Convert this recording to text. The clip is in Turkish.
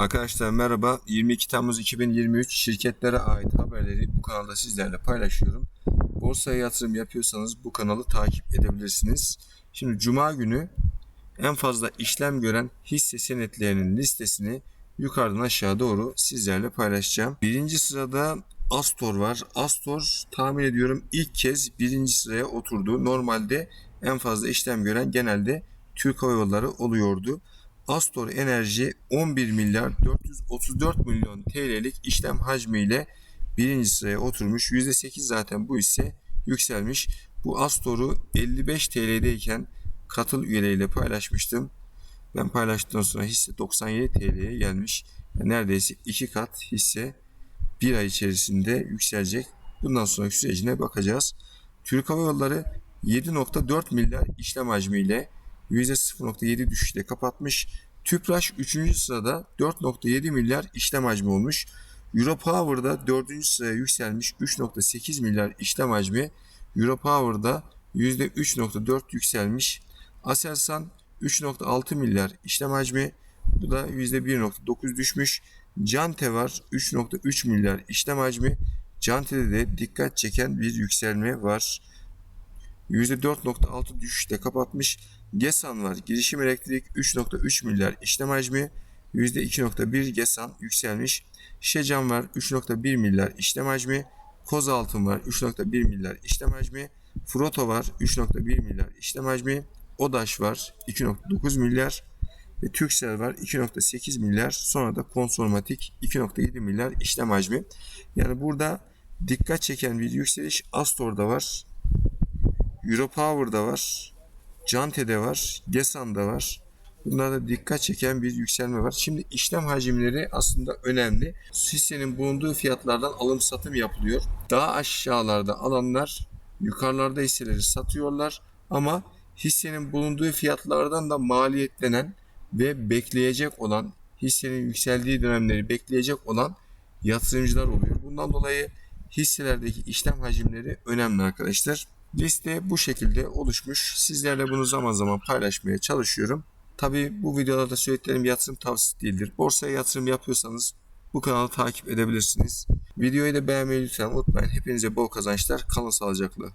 Arkadaşlar merhaba. 22 Temmuz 2023 şirketlere ait haberleri bu kanalda sizlerle paylaşıyorum. Borsaya yatırım yapıyorsanız bu kanalı takip edebilirsiniz. Şimdi Cuma günü en fazla işlem gören hisse senetlerinin listesini yukarıdan aşağı doğru sizlerle paylaşacağım. Birinci sırada Astor var. Astor tahmin ediyorum ilk kez birinci sıraya oturdu. Normalde en fazla işlem gören genelde Türk Hava Yolları oluyordu. Astor Enerji 11 milyar 434 milyon TL'lik işlem hacmiyle birinci sıraya oturmuş. %8 zaten bu hisse yükselmiş. Bu Astor'u 55 TL'deyken katıl üyeleriyle paylaşmıştım. Ben paylaştıktan sonra hisse 97 TL'ye gelmiş. Yani neredeyse iki kat hisse bir ay içerisinde yükselecek. Bundan sonraki sürecine bakacağız. Türk Hava Yolları 7.4 milyar işlem hacmiyle %0.7 düşüşle kapatmış. Tüpraş 3. sırada 4.7 milyar işlem hacmi olmuş. Europower'da 4. sıraya yükselmiş 3.8 milyar işlem hacmi. Europower'da %3.4 yükselmiş. Aselsan 3.6 milyar işlem hacmi. Bu da %1.9 düşmüş. Cante var 3.3 milyar işlem hacmi. Cante'de de dikkat çeken bir yükselme var. %4.6 düşüşle kapatmış. Gesan var. Girişim elektrik 3.3 milyar işlem hacmi. %2.1 Gesan yükselmiş. Şişecam var 3.1 milyar işlem hacmi. Koz altın var 3.1 milyar işlem hacmi. Froto var 3.1 milyar işlem hacmi. Odaş var 2.9 milyar. Ve Türksel var 2.8 milyar. Sonra da Konsormatik 2.7 milyar işlem hacmi. Yani burada dikkat çeken bir yükseliş Astor'da var. Europower'da var. Cante'de var. Gesan'da var. Bunlarda dikkat çeken bir yükselme var. Şimdi işlem hacimleri aslında önemli. Hissenin bulunduğu fiyatlardan alım satım yapılıyor. Daha aşağılarda alanlar yukarılarda hisseleri satıyorlar ama hissenin bulunduğu fiyatlardan da maliyetlenen ve bekleyecek olan hissenin yükseldiği dönemleri bekleyecek olan yatırımcılar oluyor. Bundan dolayı hisselerdeki işlem hacimleri önemli arkadaşlar. Liste bu şekilde oluşmuş. Sizlerle bunu zaman zaman paylaşmaya çalışıyorum. Tabi bu videolarda söylediklerim yatırım tavsiyesi değildir. Borsaya yatırım yapıyorsanız bu kanalı takip edebilirsiniz. Videoyu da beğenmeyi lütfen unutmayın. Hepinize bol kazançlar. Kalın sağlıcakla.